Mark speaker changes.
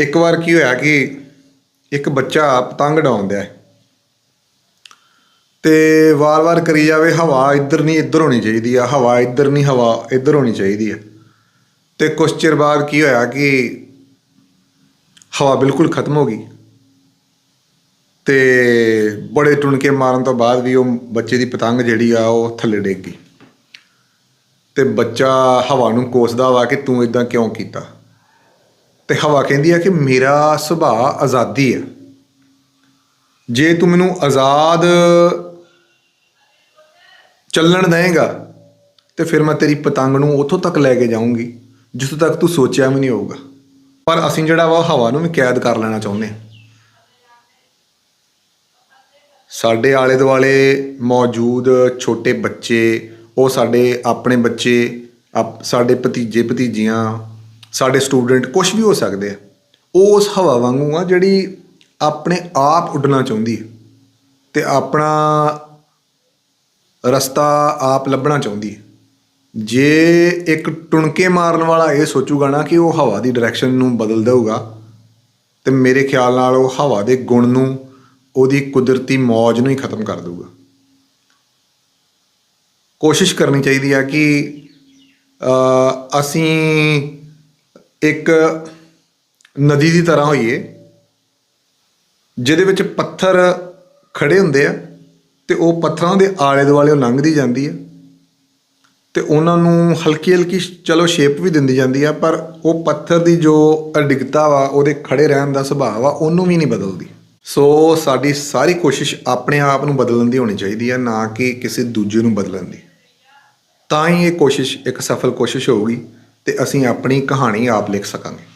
Speaker 1: ਇੱਕ ਵਾਰ ਕੀ ਹੋਇਆ ਕਿ ਇੱਕ ਬੱਚਾ ਪਤੰਗ ਡਾਉਂਦਾ ਹੈ ਤੇ ਵਾਰ-ਵਾਰ ਕਰੀ ਜਾਵੇ, ਹਵਾ ਇੱਧਰ ਨਹੀਂ, ਇੱਧਰ ਹੋਣੀ ਚਾਹੀਦੀ ਆ, ਹਵਾ ਇੱਧਰ ਨਹੀਂ, ਹਵਾ ਇੱਧਰ ਹੋਣੀ ਚਾਹੀਦੀ ਆ। ਤੇ ਕੁਛ ਚਿਰ ਬਾਅਦ ਕੀ ਹੋਇਆ ਕਿ ਹਵਾ ਬਿਲਕੁਲ ਖਤਮ ਹੋ ਗਈ ਤੇ ਬੜੇ ਟੁਣਕੇ ਮਾਰਨ ਤੋਂ ਬਾਅਦ ਵੀ ਉਹ ਬੱਚੇ ਦੀ ਪਤੰਗ ਜਿਹੜੀ ਆ, ਉਹ ਥੱਲੇ ਡਿੱਗ ਗਈ। ਤੇ ਬੱਚਾ ਹਵਾ ਨੂੰ ਕੋਸਦਾ ਵਾ ਕਿ ਤੂੰ ਇਦਾਂ ਕਿਉਂ ਕੀਤਾ? ਤੇ ਹਵਾ ਕਹਿੰਦੀ ਆ ਕਿ ਮੇਰਾ ਸੁਭਾਅ ਆਜ਼ਾਦੀ ਹੈ ਜੇ ਤੂੰ ਮੈਨੂੰ ਆਜ਼ਾਦ ਚੱਲਣ ਦੇਂਗਾ ਤੇ ਫਿਰ ਮੈਂ ਤੇਰੀ ਪਤੰਗ ਨੂੰ ਉੱਥੋਂ ਤੱਕ ਲੈ ਕੇ ਜਾਊਂਗੀ, ਜਿੱਥੋਂ ਤੱਕ ਤੂੰ ਸੋਚਿਆ ਵੀ ਨਹੀਂ ਹੋਊਗਾ। ਪਰ ਅਸੀਂ ਜਿਹੜਾ ਵਾ ਹਵਾ ਨੂੰ ਵੀ ਕੈਦ ਕਰ ਲੈਣਾ ਚਾਹੁੰਦੇ ਹਾਂ ਸਾਡੇ ਆਲੇ ਦੁਆਲੇ ਮੌਜੂਦ ਛੋਟੇ ਬੱਚੇ, ਉਹ ਸਾਡੇ ਆਪਣੇ ਬੱਚੇ, ਆਪ- ਸਾਡੇ ਭਤੀਜੇ ਭਤੀਜੀਆਂ ਸਾਡੇ ਸਟੂਡੈਂਟ ਕੁਝ ਵੀ ਹੋ ਸਕਦੇ ਆ, ਉਹ ਉਸ ਹਵਾ ਵਾਂਗੂ ਆ ਜਿਹੜੀ ਆਪਣੇ ਆਪ ਉੱਡਣਾ ਚਾਹੁੰਦੀ ਹੈ ਤੇ ਆਪਣਾ ਰਸਤਾ ਆਪ ਲੱਭਣਾ ਚਾਹੁੰਦੀ ਹੈ। ਜੇ ਇੱਕ ਟੁਣਕੇ ਮਾਰਨ ਵਾਲਾ ਇਹ ਸੋਚੂਗਾ ਨਾ ਕਿ ਉਹ ਹਵਾ ਦੀ ਡਾਇਰੈਕਸ਼ਨ ਨੂੰ ਬਦਲ ਦੇਊਗਾ, ਤੇ ਮੇਰੇ ਖਿਆਲ ਨਾਲ ਉਹ ਹਵਾ ਦੇ ਗੁਣ ਨੂੰ, ਉਹਦੀ ਕੁਦਰਤੀ ਮੌਜ ਨੂੰ ਹੀ ਖਤਮ ਕਰ ਦੇਊਗਾ। ਕੋਸ਼ਿਸ਼ ਕਰਨੀ ਚਾਹੀਦੀ ਆ ਕਿ ਅਸੀਂ ਇੱਕ ਨਦੀ ਦੀ ਤਰ੍ਹਾਂ ਹੋਈਏ ਜਿਹਦੇ ਵਿੱਚ ਪੱਥਰ ਖੜੇ ਹੁੰਦੇ ਆ ਤੇ ਉਹ ਪੱਥਰਾਂ ਦੇ ਆਲੇ ਦੁਆਲੇ ਲੰਘਦੀ ਜਾਂਦੀ ਹੈ ਤੇ ਉਹਨਾਂ ਨੂੰ ਹਲਕੀ ਹਲਕੀ ਚਲੋ ਸ਼ੇਪ ਵੀ ਦਿੰਦੀ ਜਾਂਦੀ ਆ, ਪਰ ਉਹ ਪੱਥਰ ਦੀ ਜੋ ਅਡਿਗਤਾ ਵਾ, ਉਹਦੇ ਖੜੇ ਰਹਿਣ ਦਾ ਸੁਭਾਅ ਵਾ, ਉਹਨੂੰ ਵੀ ਨਹੀਂ ਬਦਲਦੀ। ਸੋ ਸਾਡੀ ਸਾਰੀ ਕੋਸ਼ਿਸ਼ ਆਪਣੇ ਆਪ ਨੂੰ ਬਦਲਣ ਦੀ ਹੋਣੀ ਚਾਹੀਦੀ ਹੈ ਨਾ ਕਿ ਕਿਸੇ ਦੂਜੇ ਨੂੰ ਬਦਲਣ ਦੀ। ਤਾਂ ਹੀ ਇਹ ਕੋਸ਼ਿਸ਼, ਇੱਕ ਸਫਲ ਕੋਸ਼ਿਸ਼ ਹੋਊਗੀ। ਅਤੇ ਅਸੀਂ ਆਪਣੀ ਕਹਾਣੀ ਆਪ ਲਿਖ ਸਕਾਂਗੇ।